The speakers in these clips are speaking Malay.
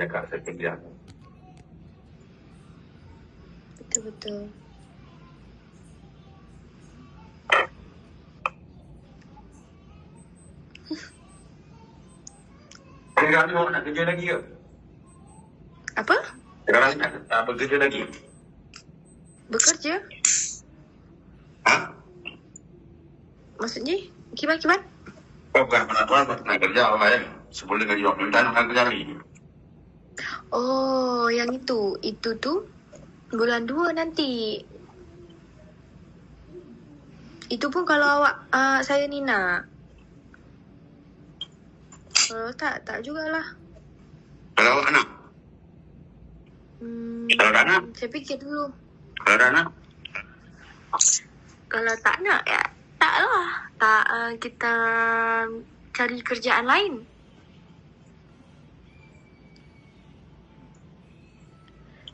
cakap saya kerja. Betul-betul. Sekarang ni awak nak kerja lagi ke? Apa? Sekarang nak tak bekerja lagi? Bekerja? Ha? Maksudnya? Kau bukan mana tuan nak kerja awak ya? Sebelum kerja awak minta nak kerja lagi. Oh, yang itu. Itu tu bulan dua nanti. Itu pun kalau awak, uh, saya ni nak. Kalau tak, tak jugalah. Kalau awak nak? Hmm, Kalau tak nak? saya fikir dulu. Kalau tak nak? Kalau tak nak, ya taklah. Tak, uh, kita cari kerjaan lain.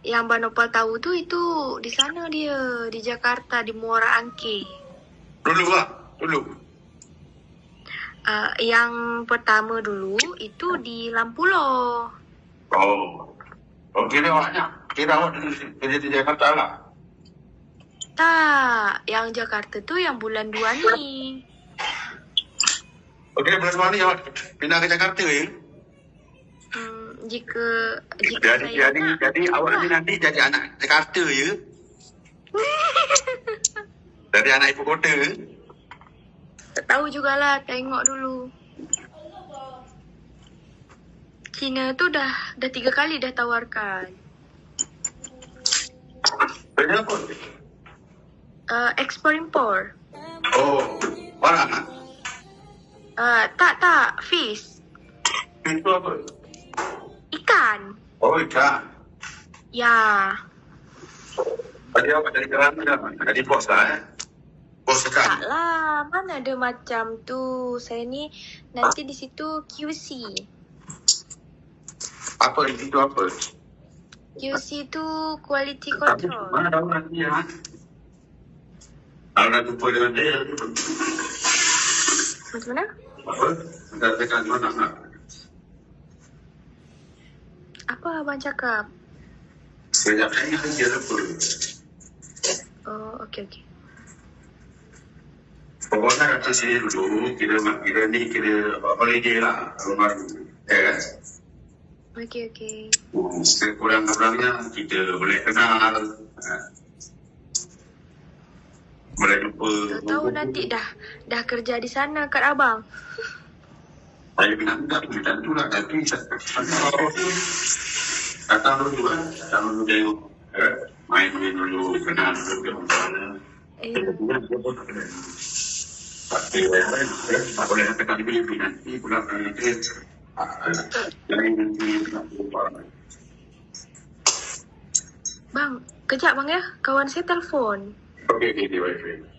Yang Abang Nopal tahu tu itu di sana dia, di Jakarta, di Muara Angke. Dulu lah. Dulu. Uh, yang pertama dulu itu di Lampulo. Oh. Oh, kira awak nak. Kira awak di- kerja di Jakarta lah. Tak, yang Jakarta tu yang bulan dua ni. Oh, kira bulan sembilan ni awak pindah ke Jakarta ya? Hmm, jika jika Jadi, saya jadi, nak, jadi awak ni nanti jadi anak Jakarta ya? Dari anak ibu kota. tak tahu jugalah, tengok dulu. Cina tu dah dah tiga kali dah tawarkan. Kerja apa? Uh, ekspor impor. Oh, barang ah. Uh, tak tak, fish. Itu apa? Ikan. Oh, ikan. Ya. Tadi awak jadi kerana dah. Jadi bos lah eh. Bos Tak lah, mana ada macam tu. Saya ni nanti di situ QC. Apa itu apa? QC tu quality Tapi control. mana tahu nanti ya. Kalau dah jumpa dengan dia, Macam mana? apa? Dah tekan mana nak. Apa abang cakap? Sejak ini dia lupa. Oh, okey okey. Pokoknya datang sini dulu, kira kira ni kira holiday lah, tahun baru. Ya kan? Okey okey. Hmm, Sekurang-kurangnya kita boleh kenal. eh. Boleh jumpa. Tahu nanti dah dah kerja di sana kat abang. Saya bilang tak, macam tu lah. Tapi datang kan. Datang dulu Main-main dulu, kenal dulu ke bang, kejap bang ya. Kawan saya telefon. Okey, okey, okey, baik.